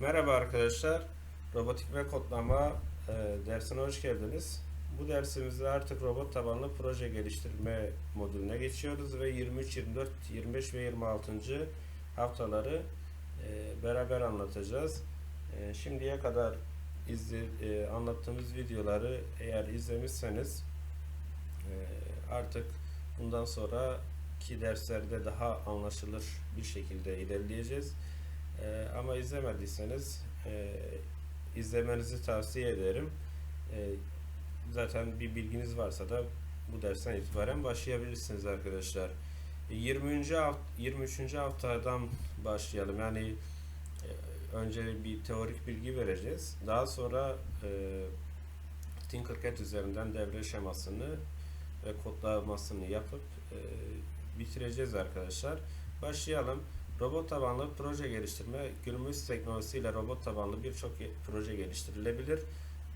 Merhaba arkadaşlar. Robotik ve kodlama e, dersine hoş geldiniz. Bu dersimizde artık robot tabanlı proje geliştirme modülüne geçiyoruz ve 23, 24, 25 ve 26. haftaları e, beraber anlatacağız. E, şimdiye kadar izle, e, anlattığımız videoları eğer izlemişseniz e, artık bundan sonraki derslerde daha anlaşılır bir şekilde ilerleyeceğiz. Ee, ama izlemediyseniz e, izlemenizi tavsiye ederim. E, zaten bir bilginiz varsa da bu dersten itibaren başlayabilirsiniz arkadaşlar. 20. haft 23. haftadan başlayalım. Yani e, önce bir teorik bilgi vereceğiz. Daha sonra e, Tinkercad üzerinden devre şemasını ve kodlamasını yapıp e, bitireceğiz arkadaşlar. Başlayalım. Robot tabanlı proje geliştirme günümüz teknolojisiyle robot tabanlı birçok proje geliştirilebilir.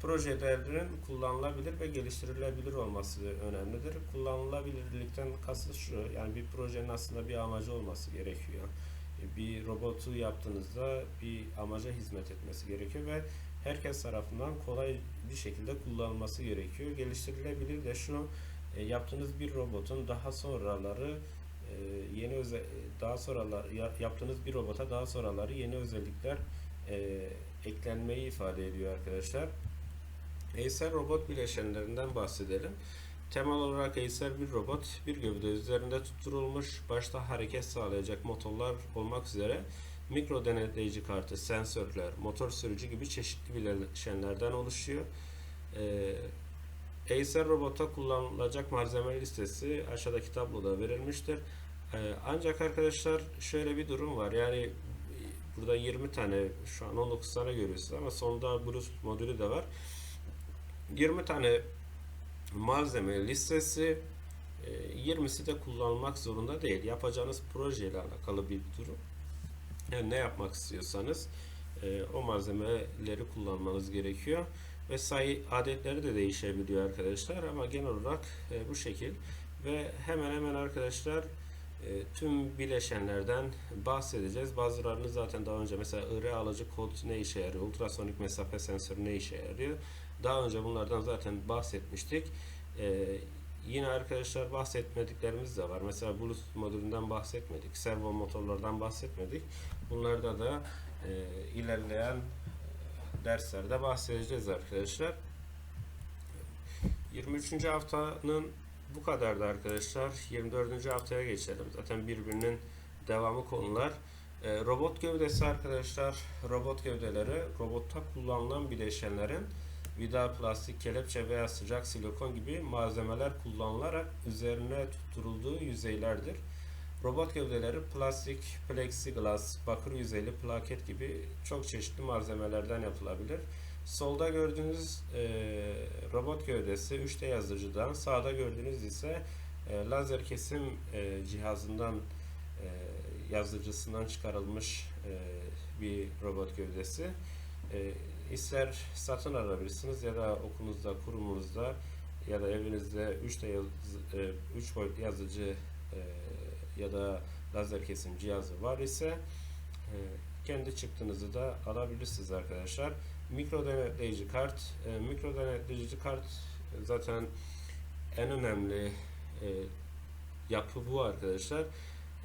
Projelerin kullanılabilir ve geliştirilebilir olması önemlidir. Kullanılabilirlikten kastı şu, yani bir projenin aslında bir amacı olması gerekiyor. Bir robotu yaptığınızda bir amaca hizmet etmesi gerekiyor ve herkes tarafından kolay bir şekilde kullanılması gerekiyor. Geliştirilebilir de şu, e, yaptığınız bir robotun daha sonraları yeni özel daha sonralar ya- yaptığınız bir robota daha sonraları yeni özellikler e, eklenmeyi ifade ediyor arkadaşlar. Acer robot bileşenlerinden bahsedelim. Temel olarak Acer bir robot, bir gövde üzerinde tutturulmuş, başta hareket sağlayacak motorlar olmak üzere mikro denetleyici kartı, sensörler, motor sürücü gibi çeşitli bileşenlerden oluşuyor. Ee, Acer robota kullanılacak malzeme listesi aşağıdaki tabloda verilmiştir. Ee, ancak arkadaşlar şöyle bir durum var. Yani e, burada 20 tane şu an 19 tane görüyorsunuz ama sonunda Bluetooth modülü de var. 20 tane malzeme listesi e, 20'si de kullanılmak zorunda değil. Yapacağınız projeyle alakalı bir durum. Yani ne yapmak istiyorsanız e, o malzemeleri kullanmanız gerekiyor ve sayı adetleri de değişebiliyor arkadaşlar ama genel olarak e, bu şekil ve hemen hemen arkadaşlar e, tüm bileşenlerden bahsedeceğiz. Bazılarını zaten daha önce mesela IR alıcı kod ne işe yarıyor, ultrasonik mesafe sensörü ne işe yarıyor. Daha önce bunlardan zaten bahsetmiştik. E, yine arkadaşlar bahsetmediklerimiz de var. Mesela Bluetooth modülünden bahsetmedik, servo motorlardan bahsetmedik. Bunlarda da e, ilerleyen derslerde bahsedeceğiz arkadaşlar. 23. haftanın bu kadardı arkadaşlar. 24. haftaya geçelim. Zaten birbirinin devamı konular. Ee, robot gövdesi arkadaşlar. Robot gövdeleri robotta kullanılan bileşenlerin vida, plastik, kelepçe veya sıcak silikon gibi malzemeler kullanılarak üzerine tutturulduğu yüzeylerdir. Robot gövdeleri plastik, plexiglas, bakır yüzeyli plaket gibi çok çeşitli malzemelerden yapılabilir. Solda gördüğünüz e, robot gövdesi 3D yazıcıdan, sağda gördüğünüz ise e, lazer kesim e, cihazından e, yazıcısından çıkarılmış e, bir robot gövdesi. E, ister satın alabilirsiniz ya da okulunuzda, kurumunuzda ya da evinizde 3D yaz, e, 3 boyutlu yazıcı e, ya da lazer kesim cihazı var ise e, kendi çıktınızı da alabilirsiniz arkadaşlar. Mikro denetleyici kart, e, mikro denetleyici kart zaten en önemli e, yapı bu arkadaşlar.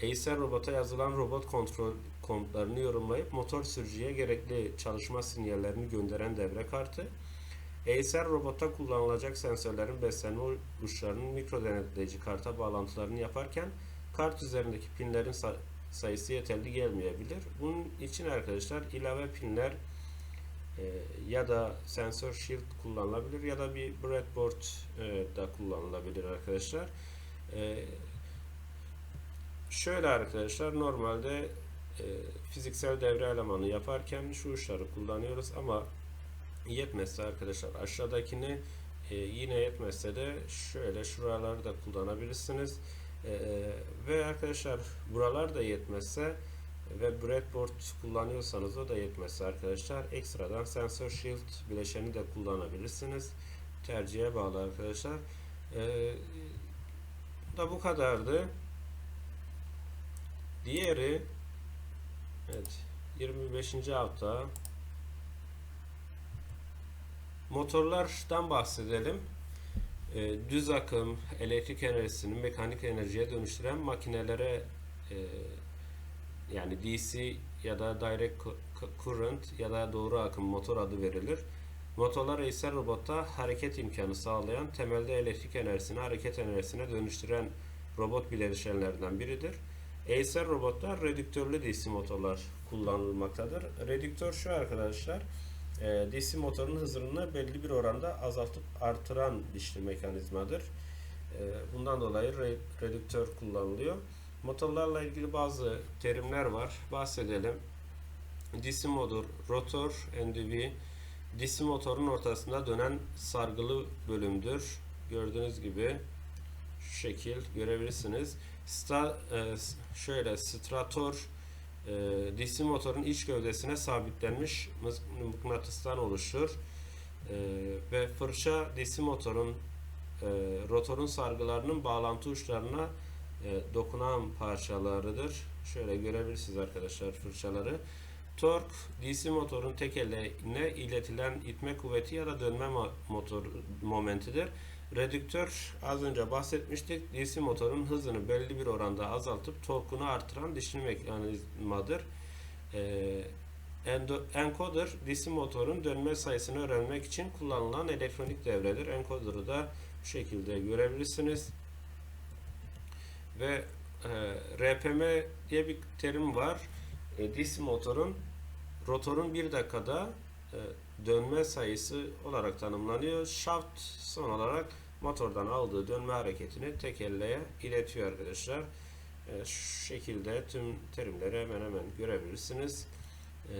Acer robota yazılan robot kontrol komutlarını yorumlayıp motor sürücüye gerekli çalışma sinyallerini gönderen devre kartı. Acer robota kullanılacak sensörlerin beslenme uçlarının mikro denetleyici karta bağlantılarını yaparken kart üzerindeki pinlerin sa- sayısı yeterli gelmeyebilir. Bunun için arkadaşlar ilave pinler e, ya da sensör shield kullanılabilir ya da bir breadboard e, da kullanılabilir arkadaşlar. E, şöyle arkadaşlar normalde e, fiziksel devre elemanı yaparken şu uçları kullanıyoruz ama yetmezse arkadaşlar aşağıdakini e, yine yetmezse de şöyle şuraları da kullanabilirsiniz. Ee, ve arkadaşlar buralar da yetmezse ve breadboard kullanıyorsanız o da yetmezse arkadaşlar ekstradan sensor shield bileşeni de kullanabilirsiniz. Tercihe bağlı arkadaşlar. Ee, da bu kadardı. Diğeri evet 25. hafta Motorlardan bahsedelim. E, düz akım, elektrik enerjisini mekanik enerjiye dönüştüren makinelere e, yani DC ya da direct cu- cu- current ya da doğru akım motor adı verilir. Motorlar eğitsel robotta hareket imkanı sağlayan, temelde elektrik enerjisini hareket enerjisine dönüştüren robot bileşenlerden biridir. Eğitsel robotlar redüktörlü DC motorlar kullanılmaktadır. Redüktör şu arkadaşlar, e, DC motorun hızını belli bir oranda azaltıp artıran dişli mekanizmadır. E, Bundan dolayı re- redüktör kullanılıyor. Motorlarla ilgili bazı terimler var. Bahsedelim. DC motor, rotor, NDV, DC motorun ortasında dönen sargılı bölümdür. Gördüğünüz gibi şu şekil görebilirsiniz. Sta, e, şöyle strator e, DC motorun iç gövdesine sabitlenmiş mıknatıstan oluşur. E, ve fırça DC motorun e, rotorun sargılarının bağlantı uçlarına e, dokunan parçalarıdır. Şöyle görebilirsiniz arkadaşlar fırçaları. Tork, DC motorun tekerleğine iletilen itme kuvveti ya da dönme mo- motor momentidir. Redüktör az önce bahsetmiştik. DC motorun hızını belli bir oranda azaltıp torkunu artıran dişli mekanizmadır. Ee, encoder DC motorun dönme sayısını öğrenmek için kullanılan elektronik devredir. Encoder'ı da bu şekilde görebilirsiniz. Ve e, RPM diye bir terim var. E, DC motorun rotorun bir dakikada e, dönme sayısı olarak tanımlanıyor. Shaft son olarak motordan aldığı dönme hareketini tekerleğe iletiyor arkadaşlar. E, şu şekilde tüm terimleri hemen hemen görebilirsiniz. E,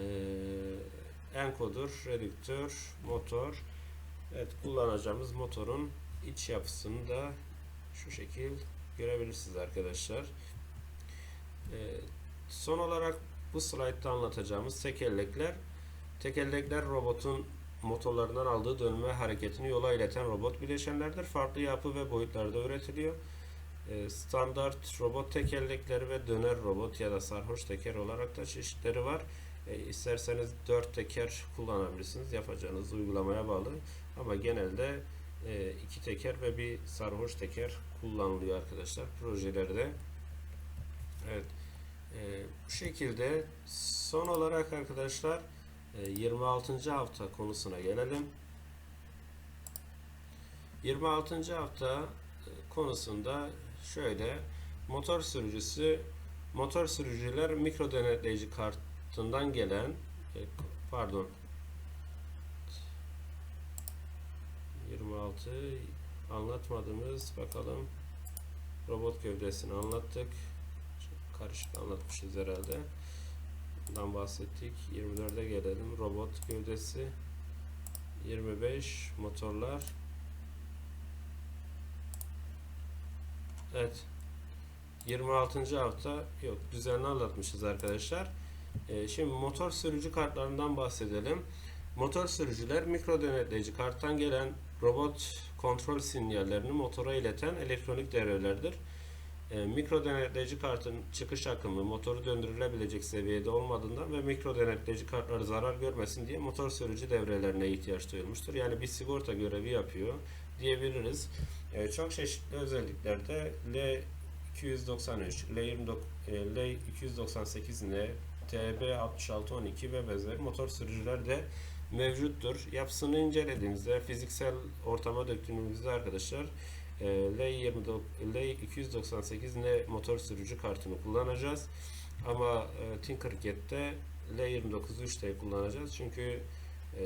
encoder, redüktör, motor. Evet kullanacağımız motorun iç yapısını da şu şekil görebilirsiniz arkadaşlar. E, son olarak bu slaytta anlatacağımız tekerlekler tekerlekler robotun motorlarından aldığı dönme hareketini yola ileten robot bileşenlerdir. Farklı yapı ve boyutlarda üretiliyor. Ee, Standart robot tekerlekleri ve döner robot ya da sarhoş teker olarak da çeşitleri var. Ee, İsterseniz dört teker kullanabilirsiniz. Yapacağınız uygulamaya bağlı. Ama genelde e, iki teker ve bir sarhoş teker kullanılıyor arkadaşlar projelerde. Evet. Ee, bu şekilde son olarak arkadaşlar e, 26. hafta konusuna gelelim. 26. hafta e, konusunda şöyle motor sürücüsü motor sürücüler mikro denetleyici kartından gelen e, pardon 26 anlatmadığımız bakalım robot gövdesini anlattık karışık anlatmışız herhalde. Bundan bahsettik. 24'e gelelim. Robot gövdesi. 25 motorlar. Evet. 26. hafta yok düzenli anlatmışız arkadaşlar. Ee, şimdi motor sürücü kartlarından bahsedelim. Motor sürücüler mikro denetleyici karttan gelen robot kontrol sinyallerini motora ileten elektronik devrelerdir. E, mikro denetleyici kartın çıkış akımı motoru döndürülebilecek seviyede olmadığından ve mikro denetleyici kartları zarar görmesin diye motor sürücü devrelerine ihtiyaç duyulmuştur. Yani bir sigorta görevi yapıyor diyebiliriz. E, çok çeşitli özelliklerde L293, L29, e, L298N, TB6612 ve benzeri motor sürücüler de mevcuttur. Yapısını incelediğimizde fiziksel ortama döktüğümüzde arkadaşlar e, L29 L298 ne motor sürücü kartını kullanacağız. Ama e, Tinkercad'de L29 3T kullanacağız. Çünkü e,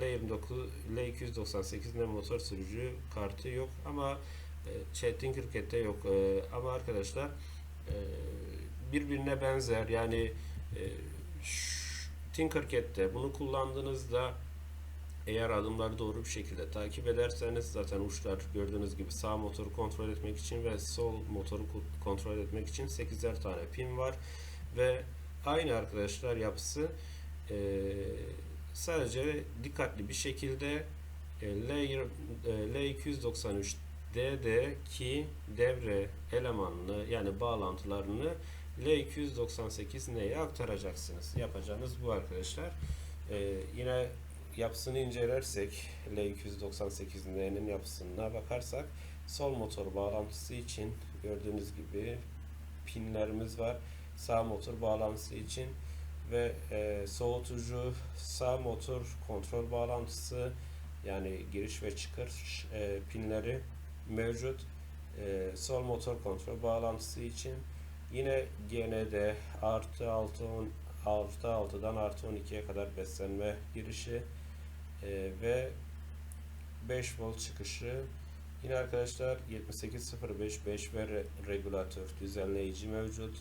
L29 L298 ne motor sürücü kartı yok ama e, şey, Tinkercad'de yok. E, ama arkadaşlar birbirine benzer yani e, ş- Tinkercad'de bunu kullandığınızda eğer adımları doğru bir şekilde takip ederseniz zaten uçlar gördüğünüz gibi sağ motoru kontrol etmek için ve sol motoru kontrol etmek için 8'er tane pin var. Ve aynı arkadaşlar yapısı e, sadece dikkatli bir şekilde L, e, L293 DD2 devre elemanını yani bağlantılarını L298 neye aktaracaksınız. Yapacağınız bu arkadaşlar. E, yine yapısını incelersek L298N'nin yapısına bakarsak sol motor bağlantısı için gördüğünüz gibi pinlerimiz var. Sağ motor bağlantısı için ve e, soğutucu sağ motor kontrol bağlantısı yani giriş ve çıkış e, pinleri mevcut. E, sol motor kontrol bağlantısı için yine GND artı 6 10 artı 6'dan artı 12'ye kadar beslenme girişi e, ve 5 volt çıkışı. Yine arkadaşlar 7805 5 ve re- regülatör düzenleyici mevcut.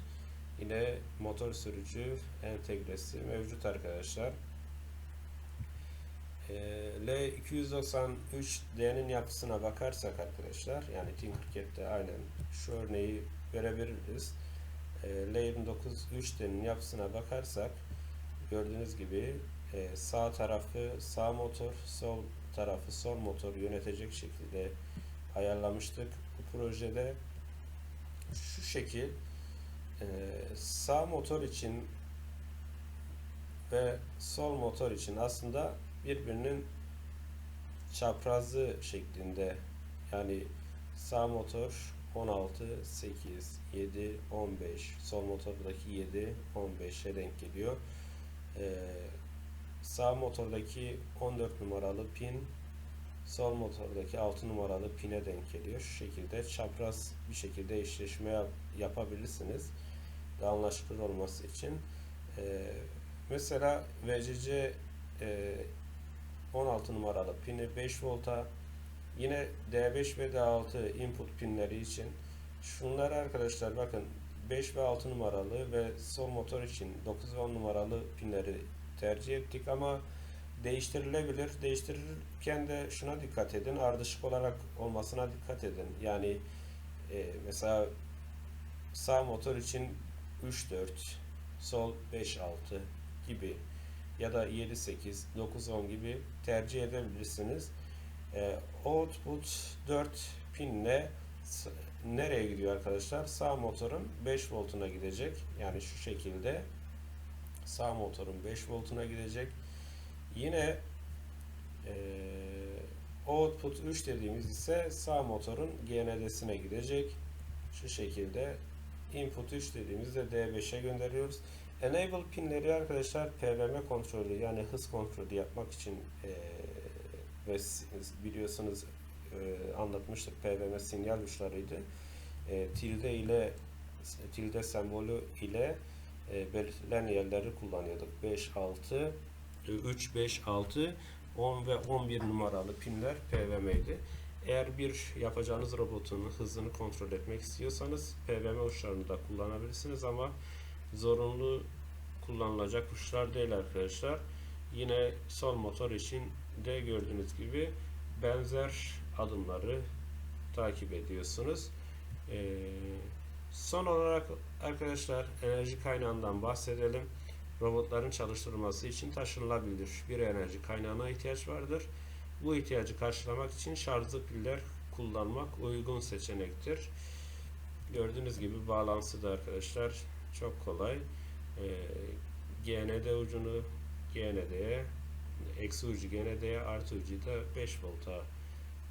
Yine motor sürücü entegresi mevcut arkadaşlar. E, L293D'nin yapısına bakarsak arkadaşlar yani Tinkercad'de aynen şu örneği verebiliriz e, L293D'nin yapısına bakarsak gördüğünüz gibi e, sağ tarafı sağ motor sol tarafı sol motor yönetecek şekilde ayarlamıştık. Bu projede şu şekil e, sağ motor için ve sol motor için aslında birbirinin çaprazı şeklinde. Yani sağ motor 16, 8, 7, 15 sol motordaki 7, 15'e denk geliyor. Ee, sağ motordaki 14 numaralı pin sol motordaki 6 numaralı pine denk geliyor. Şu şekilde çapraz bir şekilde eşleşme yap- yapabilirsiniz. Daha anlaşılır olması için. Ee, mesela VCC e, 16 numaralı pini 5 volta yine D5 ve D6 input pinleri için şunlar arkadaşlar bakın 5 ve 6 numaralı ve sol motor için 9 ve 10 numaralı pinleri tercih ettik ama değiştirilebilir. Değiştirirken de şuna dikkat edin. Ardışık olarak olmasına dikkat edin. Yani e, mesela sağ motor için 3-4, sol 5-6 gibi ya da 7-8, 9-10 gibi tercih edebilirsiniz. E, output 4 pinle nereye gidiyor arkadaşlar? Sağ motorun 5 voltuna gidecek. Yani şu şekilde sağ motorun 5 voltuna gidecek. Yine e, output 3 dediğimiz ise sağ motorun GND'sine gidecek. Şu şekilde input 3 dediğimizde D5'e gönderiyoruz. Enable pinleri arkadaşlar PWM kontrolü yani hız kontrolü yapmak için e, ve biliyorsunuz e, anlatmıştık PWM sinyal uçlarıydı. E, tilde ile tilde sembolü ile e, belirtilen yerleri kullanıyorduk. 5, 6, 3, 5, 6, 10 ve 11 numaralı pinler PWM'ydi. Eğer bir yapacağınız robotun hızını kontrol etmek istiyorsanız PWM uçlarını da kullanabilirsiniz ama zorunlu kullanılacak uçlar değil arkadaşlar. Yine sol motor için de gördüğünüz gibi benzer adımları takip ediyorsunuz. Ee, son olarak arkadaşlar enerji kaynağından bahsedelim. Robotların çalıştırılması için taşınılabilir bir enerji kaynağına ihtiyaç vardır. Bu ihtiyacı karşılamak için şarjlı piller kullanmak uygun seçenektir. Gördüğünüz gibi bağlantısı da arkadaşlar çok kolay. Ee, GND ucunu GND'ye eksi ucu GND'ye artı ucu da 5 volta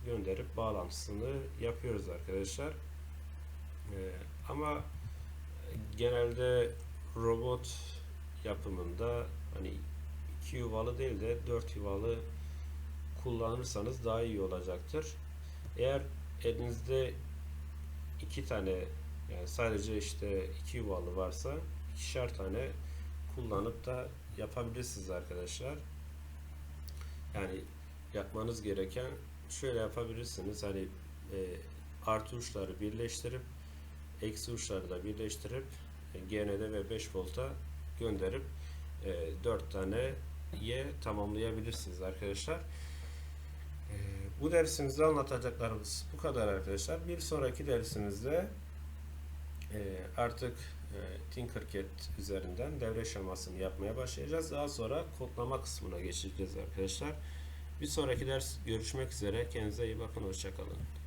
gönderip bağlantısını yapıyoruz arkadaşlar. Ee, ama genelde robot yapımında hani iki yuvalı değil de dört yuvalı kullanırsanız daha iyi olacaktır. Eğer elinizde iki tane yani sadece işte iki yuvalı varsa ikişer tane kullanıp da yapabilirsiniz arkadaşlar. Yani yapmanız gereken şöyle yapabilirsiniz. Hani e, artı uçları birleştirip eksi uçları da birleştirip e, GND ve 5 volta gönderip e, 4 tane ye tamamlayabilirsiniz arkadaşlar. E, bu dersimizde anlatacaklarımız bu kadar arkadaşlar. Bir sonraki dersimizde e, artık Tinkercad üzerinden devre şemasını yapmaya başlayacağız. Daha sonra kodlama kısmına geçeceğiz arkadaşlar. Bir sonraki ders görüşmek üzere. Kendinize iyi bakın. Hoşçakalın.